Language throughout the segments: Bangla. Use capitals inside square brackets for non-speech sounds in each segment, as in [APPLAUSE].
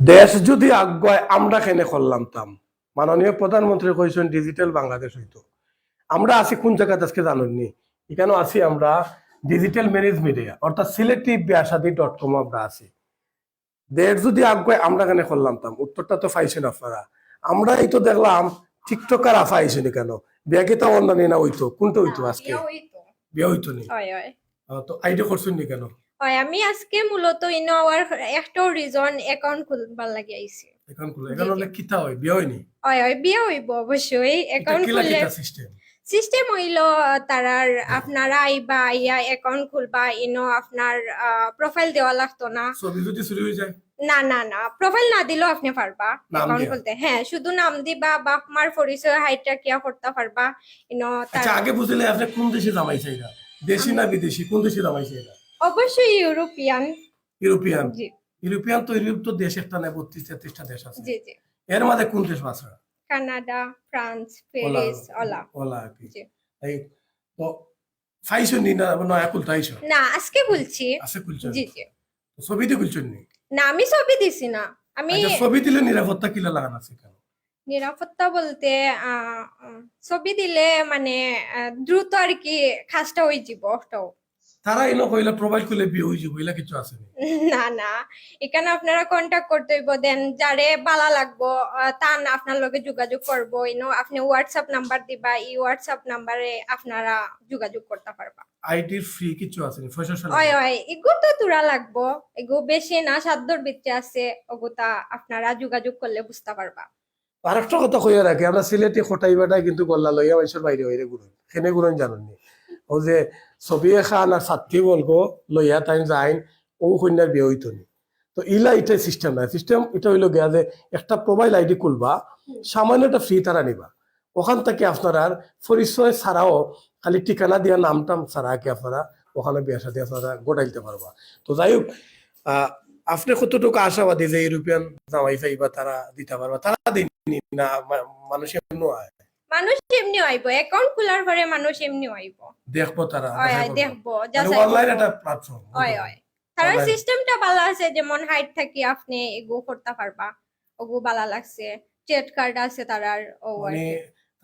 দেশ যদি আগুয়ায় আমরা কেনে করলাম তাম? মাননীয় প্রধানমন্ত্রী কইছেন ডিজিটাল বাংলাদেশ হইতো। আমরা আছি কোন জায়গাতে আজকে জানেননি? এখানেও আছি আমরা ডিজিটাল ম্যানেজ মিডিয়া অর্থাৎ সিলেক্টিভ বিয়াসাদি ডট কম আমরা আছি। দেশ যদি আগুয়ায় আমরা কেনে করলাম তাম? উত্তরটা তো পাইছেন আপনারা। আমরা এই তো দেখলাম টিকটকার আফা আইসেনি কেন বিয়া কি তা অন্যান্য না হইতো? কোনটা হইতো আজকে? বিয়া হইতো। নি? তো আইডিয়া করছেন নি কেন? হয় আমি আজকে মূলত ইনো আমার একটাও রিজন অ্যাকাউন্ট খুলবার লাগি আইছি। এখন খুলে এখন হলে কিতা হয়? বিয়া হয়নি? হয় হয় বিয়া হইব অবশ্যই অ্যাকাউন্ট খুললে সিস্টেম সিস্টেম হইল তারার আপনারা আইবা আইয়া অ্যাকাউন্ট খুলবা ইনো আপনার প্রোফাইল দেওয়া লাগতো না। ছবি যদি চুরি হয়ে যায়? না না না প্রোফাইল না দিলেও আপনি পারবা অ্যাকাউন্ট? খুলতে। হ্যাঁ শুধু নাম দিবা বাপ মার পরিচয় হাইটটা কিয়া করতে পারবা ইনো আচ্ছা আগে বুঝলে আপনি কোন দেশে জামাইছে এটা? দেশি না বিদেশি? কোন দেশে জামাইছে এটা? অবশ্যই ইউরোপিয়ান। ইউরোপিয়ান? জি। ইউরোপিয়ান তো ইউরোপ তো দেশ একটা নেই বত্রিশ তেত্রিশটা দেশ আছে। জি জি। এর মধ্যে কোন দেশ আছে কানাডা ফ্রান্স প্যারিস ওলা। ওলা জি। এই তো ফাইছো নি না নয়া কুলতাইছো না আজকে বলছি। আছে কুলছেন জি জি। ছবিতে নি? না আমি ছবি দিছি না। আমি আচ্ছা ছবি দিলে নিরাপত্তা কিলা লাগানো আছে কেন? নিরাপত্তা বলতে ছবি দিলে মানে দ্রুত আর কি খাসটা হয়ে যাব ওটাও। তারা এনে কইলা প্রোফাইল খুলে বিয়ে যাব এলা কিছু আছে না? না এখানে আপনারা কন্টাক্ট করতে হইব দেন যারে বালা লাগবো তান আপনার লগে যোগাযোগ করব। ইনো আপনি হোয়াটসঅ্যাপ নাম্বার দিবা এই হোয়াটসঅ্যাপ নাম্বারে আপনারা যোগাযোগ করতে পারবা। আইটি ফ্রি কিছু আছে ওই তুরা লাগবো? এগু বেশি না সাধ্যর ভিতরে আছে। ওগুতা আপনারা যোগাযোগ করলে বুঝতে পারবা। আর একটা কথা কইয়া রাখি আমরা সিলেটি খটাই বেটাই কিন্তু গল্লা লইয়া মানুষের বাইরে বাইরে ঘুরুন। সেনে ঘুরুন জানেননি ও যে ছবি খান আর ছাত্রী বলব লইয়া তাই যাইন ও কন্যার বিয়ে হইতো নি তো ইলা এটা সিস্টেম নাই। সিস্টেম এটা হইল গিয়া যে একটা প্রোফাইল আইডি খুলবা, সামান্য একটা ফ্রি তারা নিবা ওখান থেকে আপনারা পরিচয় ছাড়াও খালি ঠিকানা দিয়া নাম টাম ছাড়া কি আপনারা ওখানে বিয়া সাথে আপনারা গোটাইতে পারবা। তো যাই হোক আপনি কতটুকু আশাবাদী যে ইউরোপিয়ান জামাই ফাইবা তারা দিতে পারবা? তারা দিননি না, মা- মানুষ এমনি আয়। মানুষ এমনি আইব অ্যাকাউন্ট খোলার পরে মানুষ এমনি আইব। দেখব তারা দেখব অনলাইন একটা প্ল্যাটফর্ম ওই তার সিস্টেমটা ভালো আছে যেমন হাইট থাকি আপনি এগু করতে পারবা ওগু ভালো লাগছে। ট্রেড কার্ড আছে তারার ও মানে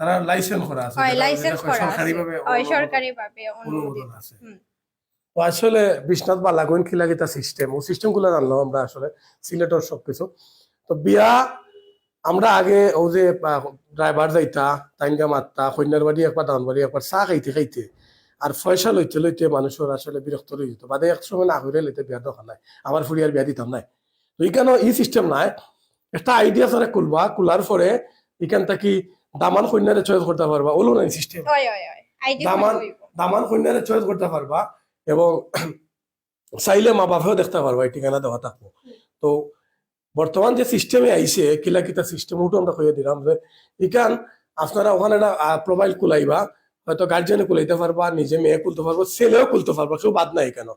তারা লাইসেন্স করা আছে হয় লাইসেন্স করা আছে। সরকারি ভাবে হয় সরকারি ভাবে অনুমোদিত অনুমোদন আছে। তো আসলে বিশ্বনাথ বালাগুন খিলা গীতা সিস্টেম ও সিস্টেমগুলো জানলাম আমরা আসলে সিলেটর সবকিছু। তো বিয়া আমরা আগে ও যে ড্রাইভার যাইতা তাইনগা মাত্তা কন্যার বাড়ি একবার দান বাড়ি একবার চা খাইতে খাইতে আর পয়সা লইতে লইতে মানুষের আসলে বিরক্ত রয়ে যেত। বাদে এক সময় না করে লইতে বিয়া দোকান নাই আমার ফুরিয়ার বিয়া দিতাম নাই। তো এখানে ই সিস্টেম নাই। একটা আইডিয়া সারা খুলবা খোলার পরে এখান থেকে দামান কন্যারে চয়েস করতে পারবা ওলো নাই সিস্টেম দামান- দামান কন্যারে চয়েস করতে পারবা এবং চাইলে মা বাপেও দেখতে পারবা এই ঠিকানা দেওয়া থাকব। তো বর্তমান যে সিস্টেমে আইছে কিলা কিতা সিস্টেম ওটা আমরা কইয়া দিলাম যে ইকান আপনারা ওখানে একটা প্রোফাইল কুলাইবা হয়তো গার্জিয়ানে কুলাইতে পারবা নিজে মেয়ে খুলতে পারব ছেলেও খুলতে পারবা কেউ বাদ নাই কেন?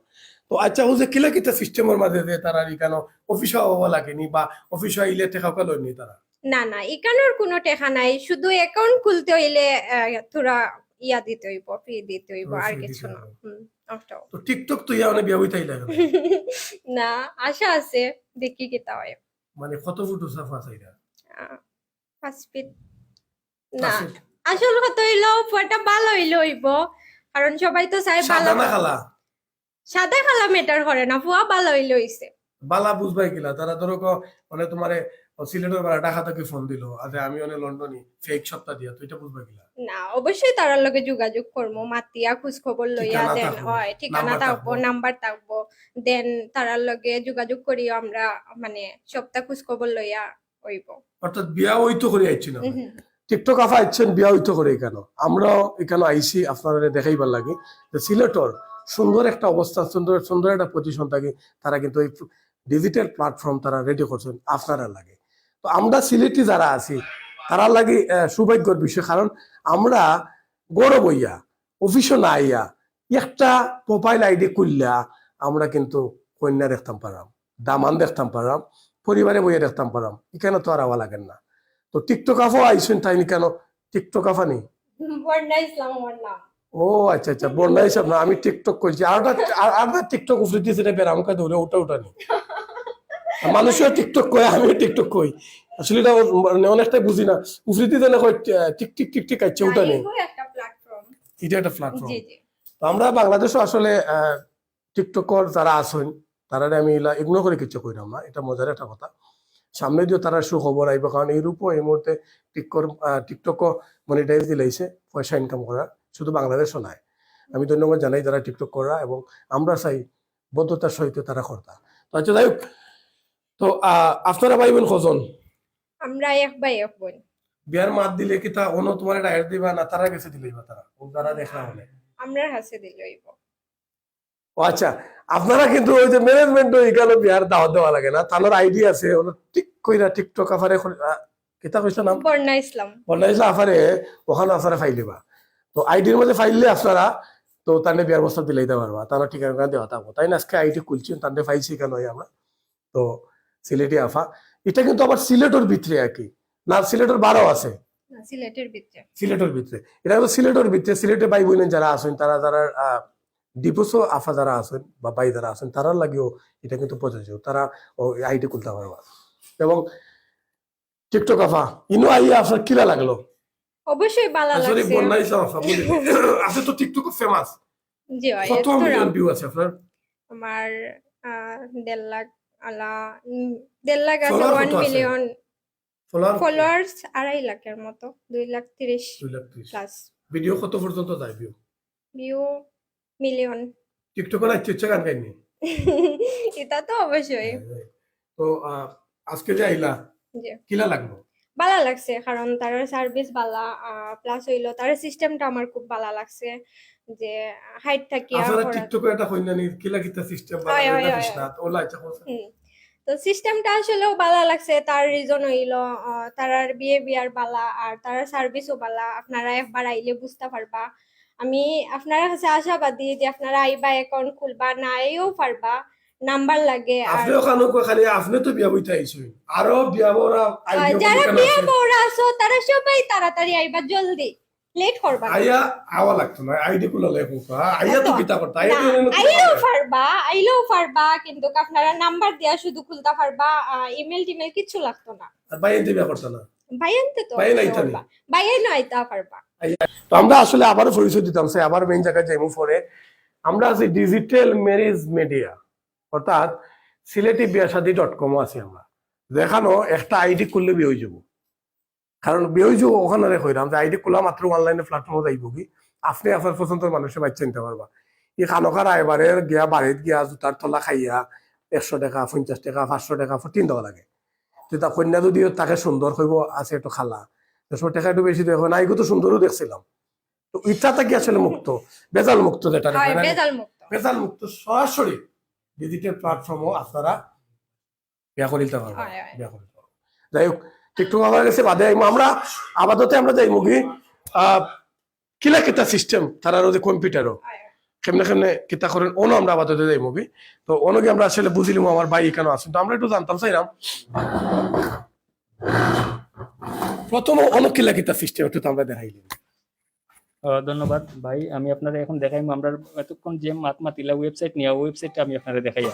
তো আচ্ছা ও যে কিলা কিতা সিস্টেমের মাঝে যে তারা ইকানো অফিসে হওয়া লাগেনি বা অফিসে আইলে টেকা লয়নি তারা? না না এখানোর কোনো টেকা নাই শুধু অ্যাকাউন্ট খুলতে হইলে তোরা ইয়া দিতে হইব ফি দিতে হইব আর কিছু না তো টিকটক তো অনেক বিয়া হইতাই লাগে [LAUGHS] না। আশা আছে দেখি কিতা হয়। মানে কত ফুট সাফা চাইরা পাঁচ ফিট। না আসল কথা হইল ভালো হইলে হইব কারণ সবাই তো চাই ভালো না খালা? সাদা খালা মেটার করে না ফুয়া ভালো হইলে হইছে। বালা বুঝবাই কিলা তারা ধরো ক- মানে তোমারে সিলেটের বেলা ঢাকা থেকে ফোন দিল আরে আমি লন্ডনে ফেক সপ্তাহ দিয়া তো এটা বুঝবাই কিলা? না অবশ্যই লগে যোগাযোগ করব মাতিয়া খোঁজ খবর লইয়া দেন হয় ঠিকানা থাকব থাকব। নাম্বার থাকব দেন তারার লগে যোগাযোগ করি আমরা মানে সপ্তাহ খোঁজ খবর লইয়া হইব অর্থাৎ বিয়া হইতো করে আইছি না টিকটক আফা আইছেন বিয়া হইতো করে কেন? আমরাও এখানে আইছি আপনারা দেখাইবার লাগে। যে সিলেটর সুন্দর একটা অবস্থা সুন্দর সুন্দর একটা পজিশন থাকে তারা কিন্তু এই ডিজিটাল প্ল্যাটফর্ম তারা রেডি করছেন আপনারা লাগে। তো আমরা সিলেটি যারা আছি তারা লাগে সৌভাগ্যর বিষয়। কারণ আমরা গৌরব হইয়া অফিসও না আইয়া একটা প্রোফাইল আইডি করলা আমরা কিন্তু কন্যা দেখতাম পারাম দামান দেখতাম পারাম পরিবারে বইয়ে দেখতাম পারাম এখানে তো আর আওয়া লাগেন না। তো টিকটক আফাও আইসেন তাইনি কেন? টিকটক আফা নেই ও আচ্ছা আচ্ছা বন্যা হিসাব না আমি টিকটক করছি আর আর টিকটক উফরে দিয়েছে ধরে ওটা ওটা নেই মানুষও টিকটক কয় আমিও টিকটক কই। আসলে এটা মানে অনেকটাই বুঝি না। উফরিতে জানে কয় টিক টিক টিক টিক আইছে ওটা নেই। এগুলো এটা একটা প্ল্যাটফর্ম জি জি। তো আমরা বাংলাদেশও আসলে টিকটকর যারা আছেন তারা আমি ইগনোর করে কিছু কইরাম না এটা মজার একটা কথা। সামনে দিও তারা সুখবর আইব কারণ এইরূপও এই মুহূর্তে টিকটক টিকটকও মনিটাইজ দিলাইছে পয়সা ইনকাম করা শুধু বাংলাদেশও নাই। আমি ধন্যবাদ জানাই যারা টিকটক করা এবং আমরা চাই বদ্ধতার সহিত তারা কর্তা। তো আচ্ছা যাই হোক তো আপনারা ভাইবেন কজন? আমরা এক বাই এক বোন। বিয়ার মাত দিলে কি তা অন্য তোমার অ্যাড দিবা না তারা গেছে দিলেই বা তারা? ও যারা দেখা হলে আমরার হাসে দিল হইব। ও আচ্ছা আপনারা কিন্তু ওই যে ম্যানেজমেন্ট এখানে বিয়ার দাওয়াত দেওয়া লাগে না তানোর আইডি আছে ওরা ঠিক কইরা টিকটক আফারে কিতা কইছে নাম? বর্ণা ইসলাম। বনাইছে আফারে ওখানে আফারে ফাইল দিবা। তো আইডির মধ্যে ফাইললে আপনারা তো তাহলে বিয়ার বস্তা দিলেই দিতে পারবা তারা ঠিকানা দেওয়া থাকব। তাই না আজকে আইডি খুলছি তাদের ফাইলছি কেন আমরা। তো সিলেটি আফা। এটা কিন্তু আবার সিলেটের ভিতরে কি না সিলেটের বারো আছে। সিলেটের ভিতরে। সিলেটের ভিতরে। এটা হলো সিলেটের ভিতরে। সিলেটে ভাই বোনের যারা আছেন তারা যারা ডিপোসও আফা যারা আছেন বা ভাই যারা আছেন তারার লাগেও এটা কিন্তু প্রযোজ্য। তারা আইডি খুলতে পারবা। এবং টিকটক আফা ইনো আইয়া আপনার কিলা লাগল? অবশ্যই ভালো সরি লাগছে। বন্যাইছে আফা বলি। [LAUGHS] আছে তো টিকটক ফেমাস জি ভাই কত মিলিয়ন ভিউ আছে আপনার। আমার দেড় লাখ আলা দেড় লাখ আছে ওয়ান মিলিয়ন ফলোয়ার্স আড়াই লাখের মতো দুই লাখ তিরিশ প্লাস ভিডিও কত পর্যন্ত যায় ভিউ ভিউ মিলিয়ন টিকটকে ইচ্ছে গান গাইনি? [LAUGHS] এটা তো অবশ্যই। তো আজকে যে আইলা কিলা লাগল? ভালো লাগছে কারণ তার সার্ভিস ভালো প্লাস হইল তার সিস্টেমটা আমার খুব ভালো লাগছে। যে হাইট কিলা কিতা সিস্টেম না করছে তো সিস্টেমটা আসলেও ভালো লাগছে তার রিজন হইল আহ, তারার বিহেভিয়ার বালা আর তার সার্ভিসও বালা। আপনারা একবার আইলে বুঝতে পারবা। আমি আপনার কাছে আশাবাদী যে আপনারা আইবা অ্যাকাউন্ট খুলবা না আইও পারবা নাম্বার লাগে আপনি ওখানে খালি আপনি তো বিয়া বইতে আইছেন আরও বিয়া বড়া যারা বিয়ে? বউরা আছো তারা সবাই তাড়াতাড়ি আইবা জলদি। না। না আইয়া তো কিতা করতা আইয়া না, আইলেও পারবা কিন্তু আপনারা নাম্বার দিয়া শুধু খুলতে ইমেল টিমেল কিছু লাগতো না। আর বিয়া করতা না। আনতে তো বাইরে আইতা ভাই আইনো আইতা তো আমরা আসলে আবারও পরিচয় দিতাম সে আবার মেইন জায়গায় যাইমু পরে। আমরা আছি ডিজিটাল ম্যারেজ মিডিয়া অর্থাৎ সিলেটি বিয়াসাদি ডট কমও আছি আমরা। দেখানো একটা আইডি করলে বিয়ে হয়ে যাব। কারণ যাব ওখানে রে কইরাম যে আইডি খোলা মাত্র অনলাইনে প্ল্যাটফর্মে যাইব কি? আপনি আপনার পছন্দের মানুষের বাচ্চা নিতে পারবা। ই খানকার আইবারে গিয়া বাড়িত গিয়া জোতার তলা খাইয়া একশো টাকা পঞ্চাশ টাকা পাঁচশো টাকা তিন টাকা লাগে। তো কন্যা যদি তাকে সুন্দর হইব আছে একটু খালা। দেড়শো টাকা একটু বেশি দেখো না এগুলো তো সুন্দরও দেখছিলাম। তো ইচ্ছা থাকি আসলে মুক্ত? বেজাল মুক্ত যেটা বেজাল মুক্ত বেজাল মুক্ত সরাসরি ডিজিটাল প্ল্যাটফর্মও আপনারা বিয়া করে দিতে পারবেন। বিয়া করে দিতে পারবেন। যাই হোক টিকটক আমার কাছে বাদে আমরা আপাতত আমরা যাই মুগি। কিলা কিতা সিস্টেম তারা যে কম্পিউটারও। কেমনে কেমনে কিতা করেন অনো আমরা আপাতত যাই মুগি। তো অনকে আমরা আসলে বুঝিলিম আমার ভাই কেন আছেন। তো আমরা একটু জানতাম, চাইলাম। প্রথম অনেক কিলা কিতা সিস্টেম একটু আমরা দেখাইলাম ধন্যবাদ। ভাই, আমি আপনারা এখন দেখাই আমরা এতক্ষণ যে মাত মাতিলা ওয়েবসাইট নিয়ে ওয়েবসাইটটা আমি আপনারা দেখাই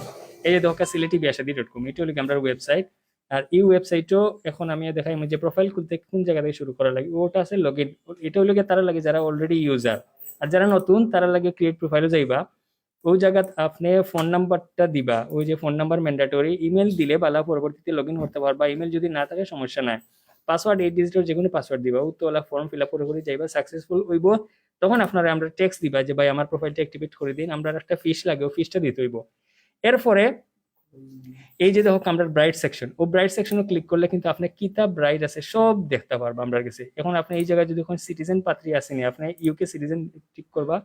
এই যে দোকা সিলেটি বিয়াসাদি ডট কম এটা হলো আমরা ওয়েবসাইট আর এই ওয়েবসাইটও এখন আমি দেখাই যে প্রোফাইল খুলতে কোন জায়গা থেকে শুরু করা লাগে, ওটা আছে লগ ইন এটা হলো তারা লাগে যারা অলরেডি ইউজার আর যারা নতুন, তারা লাগে ক্রিয়েট প্রোফাইলও যাইবা। ওই জায়গাত আপনি ফোন নাম্বারটা দিবা। ওই যে ফোন নাম্বার ম্যান্ডাটরি ইমেল দিলে বালা পরবর্তীতে লগ ইন করতে পারবা। ইমেল যদি না থাকে, সমস্যা নাই। পাসওয়ার্ড এই ডিজিটের যে কোনো পাসওয়ার্ড দিবা। ওলা ফর্ম ফিল আপ করে করে যাইবা সাকসেসফুল হইব। তখন আপনারা আমরা টেক্সট দিবা যে, ভাই, আমার প্রোফাইলটা অ্যাক্টিভেট করে দিন। আমরা একটা ফিস লাগে, ও ফিসটা দিতে হইব। এরপরে এই যে দেখো আমরা ব্রাইট সেকশন ও ব্রাইট সেকশনে ক্লিক করলে কিন্তু আপনি কিতা ব্রাইট আছে, সব দেখতে পারবা আমরা কাছে এখন আপনি এই জায়গায় যদি এখন সিটিজেন পাত্রী আসেনি, আপনি ইউকে সিটিজেন ক্লিক করবা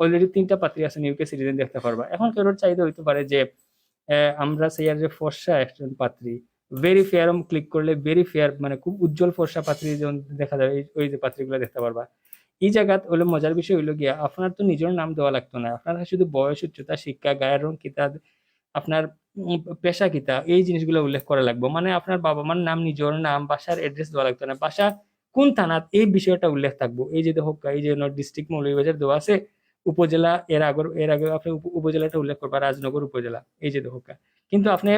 অলরেডি তিনটা পাত্রী আছেন ইউকে সিটিজেন দেখতে পারবা। এখন কেউ চাইতে হইতে পারে যে আমরা সেই আর যে ফর্সা একজন পাত্রী ভেরি ফেয়ার ক্লিক করলে ভেরি ফেয়ার মানে খুব উজ্জ্বল ফর্সা পাত্রী যেমন দেখা যাবে ওই যে পাত্রীগুলো দেখতে পারবা। এই জায়গাত হলো মজার বিষয় হইল গিয়া, আপনার তো নিজের নাম দেওয়া লাগতো না, আপনার শুধু বয়স, উচ্চতা, শিক্ষা, গায়ের রং কিতা আপনার পেশা কিতা এই জিনিসগুলো উল্লেখ করা লাগবে। মানে আপনার বাবা মার নাম, নিজের নাম, বাসার এড্রেস দেওয়া লাগতো না। বাসা কোন থানাত এই বিষয়টা উল্লেখ থাকব। এই যে দেখো, এই যে ডিস্ট্রিক্ট মৌলভীবাজার দেওয়া আছে, উপজেলা, এর আগে এর আগে আপনি উপজেলাটা উল্লেখ করবা, রাজনগর উপজেলা। এই যে হোক কিন্তু আপনি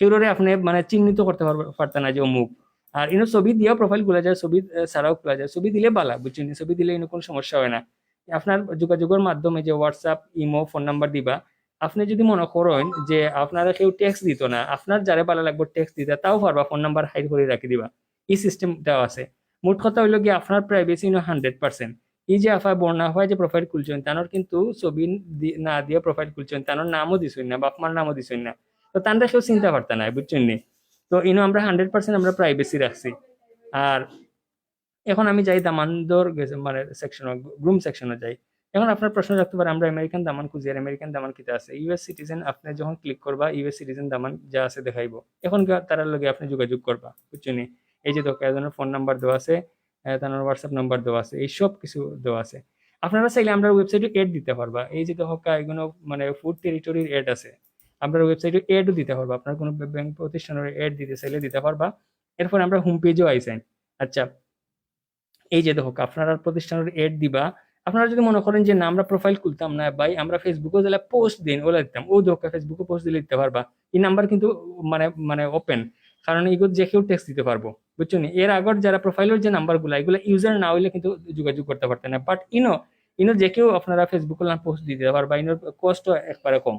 সেগুলোরে আপনি মানে চিহ্নিত করতে পারতেন না যে অমুক। আর ইনো ছবি দিয়েও প্রোফাইল খোলা যায়, ছবি ছাড়াও খোলা যায়। ছবি দিলে বালা, বুঝছেন ছবি দিলে ইনো কোনো সমস্যা হয় না। আপনার যোগাযোগের মাধ্যমে যে হোয়াটসঅ্যাপ ইমো ফোন নাম্বার দিবা আপনি যদি মনে করেন যে আপনারা কেউ ট্যাক্স দিত না, আপনার যারে ভালো লাগবে ট্যাক্স দিতে, তাও পারবা ফোন নাম্বার হাইড করে রাখি দিবা। এই সিস্টেমটাও আছে। মোট কথা হইল কি আপনার প্রাইভেসি নো হান্ড্রেড পার্সেন্ট এই যে আফা বর্ণা হয় যে প্রোফাইল খুলছেন, তানোর কিন্তু ছবি না দিয়ে প্রোফাইল খুলছেন, তানোর নামও দিছেন না বাপমার নামও দিছেন না। তো তানরা কেউ চিন্তা পারত না বুঝছেন নি? তো ইনো আমরা হান্ড্রেড পার্সেন্ট আমরা প্রাইভেসি রাখছি। আর এখন আমি যাই দামানদর মানে সেকশন গ্রুম সেকশনে যাই। এখন আপনার প্রশ্ন রাখতে পারে, আমরা আমেরিকান দামান খুঁজি, আর আমেরিকান দামান কিতা আছে? ইউএস সিটিজেন আপনি যখন ক্লিক করবা ইউএস সিটিজেন দামান যা আছে দেখাইবো। এখন তারার লগে আপনি যোগাযোগ করবা বুঝছেন এই যে দেখো, একজনের ফোন নাম্বার দেওয়া আছে তার হোয়াটসঅ্যাপ নাম্বার দেওয়া আছে, এই সব কিছু দেওয়া আছে। আপনারা চাইলে আমরা ওয়েবসাইটে এড দিতে পারবা। এই যে দেখো এগুলো মানে ফুড টেরিটরির এড আছে। আপনার ওয়েবসাইটে এডও দিতে পারবা। আপনার কোনো ব্যাংক প্রতিষ্ঠানের এড দিতে চাইলে দিতে পারবা। এরপর আমরা হোম পেজও আইসেন। আচ্ছা এই যে দেখো, আপনারা প্রতিষ্ঠানের এড দিবা আপনারা যদি মনে করেন যে, না, আমরা প্রোফাইল খুলতাম না ভাই, আমরা ফেসবুকে দিলে পোস্ট দিন ওলা দিতাম ও দেখো ফেসবুকে পোস্ট দিলে দিতে পারবা। এই নাম্বার কিন্তু মানে মানে ওপেন কারণ এগুলো যে কেউ টেক্সট দিতে পারব, বুঝছ নি? এর আগর যারা প্রোফাইলের যে নাম্বারগুলো এগুলো ইউজার না হইলে কিন্তু যোগাযোগ করতে পারতেন না। বাট ইনো ইনো যে কেউ আপনারা ফেসবুকে পোস্ট দিতে পারবা ইনোর কষ্ট একবারে কম,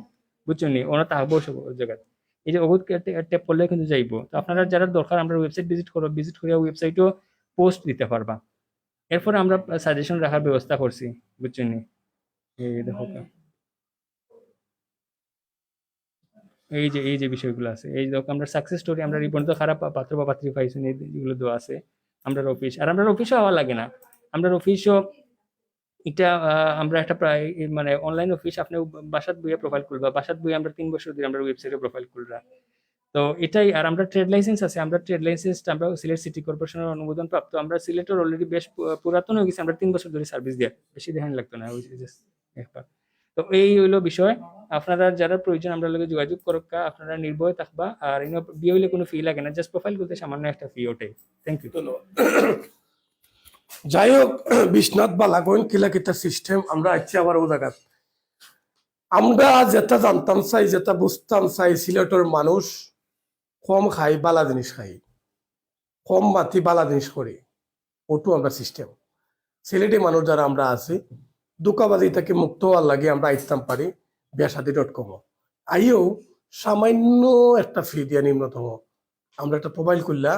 বুঝছ নি? ওনা থাকব সব জায়গায়। এই যে অগুত ট্যাপ করলে কিন্তু যাইবো। তো আপনারা যারা দরকার, আমরা ওয়েবসাইট ভিজিট করো ভিজিট করে ওয়েবসাইটও পোস্ট দিতে পারবা। এরপর আমরা সাজেশন রাখার ব্যবস্থা করছি, বুঝছেন? এই দেখো এই যে এই যে বিষয়গুলো আছে। এই দেখো, আমরা সাকসেস স্টোরি আমরা রিপোর্ট খারাপ পাত্র বা পাত্রী পাইছেন এগুলো দেওয়া আছে। আমরা অফিস আর আমরা অফিসও হওয়া লাগে না। আমরা অফিসও এটা আমরা একটা প্রায় মানে অনলাইন অফিস আপনি বাসাত বইয়ে প্রোফাইল খুলবা। বাসাত বইয়ে আমরা তিন বছর ধরে আমরা ওয়েবসাইটে প্রোফাইল খুলরা। তো এটাই, আর আমরা ট্রেড লাইসেন্স আছে, আমরা ট্রেড লাইসেন্স আমরা সিলেট সিটি কর্পোরেশনের অনুমোদন প্রাপ্ত। আমরা সিলেটের অলরেডি বেশ পুরাতন হয়ে গেছে, আমরা তিন বছর ধরে সার্ভিস দিয়ে বেশি দেখান লাগতো না তো এই হইল বিষয়। আপনারা যারা প্রয়োজন, আমরা লগে যোগাযোগ করকা আপনারা নির্ভয় থাকবা, আর ইনো বিয়ে হইলে কোনো ফি লাগে না জাস্ট প্রোফাইল করতে সামান্য একটা ফি ওঠে। থ্যাংক ইউ যাই হোক, [CLEARS THROAT] বিশ্বনাথ বালাগন কিলা কিতা সিস্টেম আমরা আছি আবার ও জায়গাত। আমরা যেটা জানতাম চাই, যেটা বুঝতাম চাই, সিলেটের মানুষ কম খাই বালা জিনিস খাই। কম মাতি বালা জিনিস করি। ওটু আমরা সিস্টেম সিলেটি মানুষ যারা আমরা আছি দুকাবাজি থেকে মুক্ত হওয়ার লাগে আমরা আইতাম পারি বিয়াসাদি ডট কম আইও সামান্য একটা ফি দিয়া নিম্নতম। আমরা একটা প্রোফাইল করলা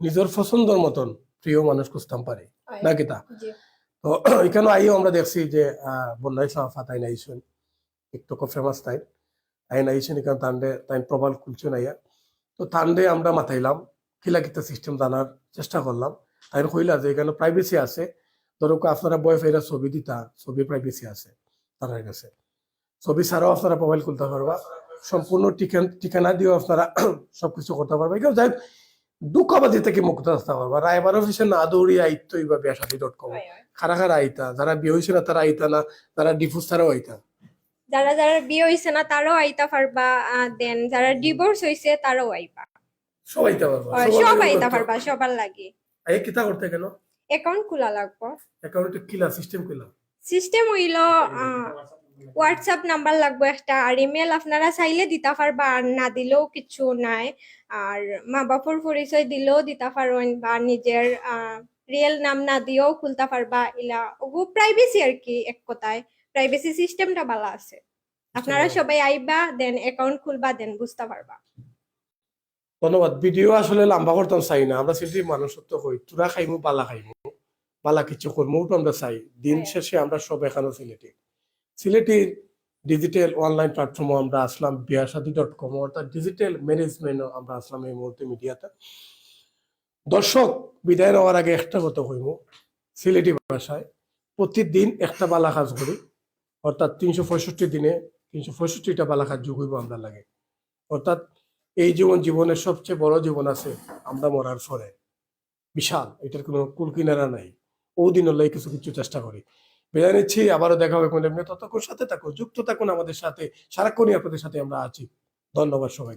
নিজের পছন্দর মতন প্রিয় মানুষ খুঁজতাম পারি। না কিতা তো? [CLEARS THROAT] এখানে আইও আমরা দেখছি যে আহ, বন্যাই সাফা তাই নাইছেন টিকটক ফেমাস তাই। তাই নাইছেন এখানে তাই প্রবাল খুলছেন আইয়া তো তান্ডে আমরা মাথাইলাম কিলা কিতা সিস্টেম জানার চেষ্টা করলাম। তাই কইলা যে এখানে প্রাইভেসি আছে। ধরো আপনারা বয় ফেরা ছবি দিতা ছবি প্রাইভেসি আছে তার কাছে। ছবি ছাড়াও আপনারা মোবাইল খুলতে পারবা। সম্পূর্ণ ঠিকানা ঠিকানা দিয়েও আপনারা [CLEARS THROAT] সবকিছু করতে পারবা। কেউ যাই দুঃখবাদী থেকে মুক্ত আসতে পারবা। রায়বার অফিসে না দৌড়িয়ে আইতো বা বিয়াসাদি ডট কম। খারা খারা আইতা যারা বিয়ে হয়েছে না তারা আইতা না তারা ডিফুজ তারাও আইতা। যারা যারা বিয়ে হইছে না তারাও আইতা পারবা দেন যারা ডিভোর্স হইছে তারাও আইবা। সব আইতা পারবা সবার সব লাগে আইতা পারবা সবার লাগে। আই কিতা করতে কেন? অ্যাকাউন্ট খোলা লাগবো। অ্যাকাউন্টে কিলা সিস্টেম কিলা সিস্টেম হইল হোয়াটসঅ্যাপ নাম্বার লাগবো একটা আর ইমেল আপনারা চাইলে দিতে পারবা আর না দিলেও কিছু নাই। আর মা বাপর পরিচয় দিলেও দিতে পারেন বা নিজের রিয়েল নাম না দিয়েও খুলতে পারবা ইলা ওগু প্রাইভেসি আর কি এক কথায়। প্রাইভেসি সিস্টেমটা ভালো আছে। আপনারা সবাই আইবা দেন অ্যাকাউন্ট খুলবা দেন বুঝতে পারবা। ধন্যবাদ। ভিডিও আসলে লম্বা করতাম চাই না। আমরা সিটি মানুষ তো কই তুরা খাইমু পালা খাইমু পালা কিছু করমু ওটা আমরা চাই। দিন হ্যাঁ। শেষে আমরা সব এখানে সিলেটি। সিলেটির ডিজিটাল অনলাইন প্ল্যাটফর্মে আমরা আসলাম বিয়াসাদি ডট কম অর্থাৎ ডিজিটাল ম্যানেজমেন্ট আমরা আসলাম এই মুহূর্তে মিডিয়াতে। দর্শক বিদায় নেওয়ার আগে একটা কথা কইমু সিলেটি ভাষায়। প্রতিদিন একটা বালা কাজ করি। অর্থাৎ তিনশো পঁয়ষট্টি দিনে তিনশো পঁয়ষট্টিটা বালাখার যুগ হইব আমরা লাগে। অর্থাৎ এই জীবন জীবনের সবচেয়ে বড় জীবন আছে আমরা মরার পরে। বিশাল, এটার কোনো কুল কিনারা নাই। ও দিন হলে কিছু কিছু চেষ্টা করি। বেজা নিচ্ছি, আবারও দেখা হবে কোনো ততক্ষণ সাথে থাকো যুক্ত থাকুন আমাদের সাথে। সারাক্ষণই আপনাদের সাথে আমরা আছি। ধন্যবাদ সবাইকে।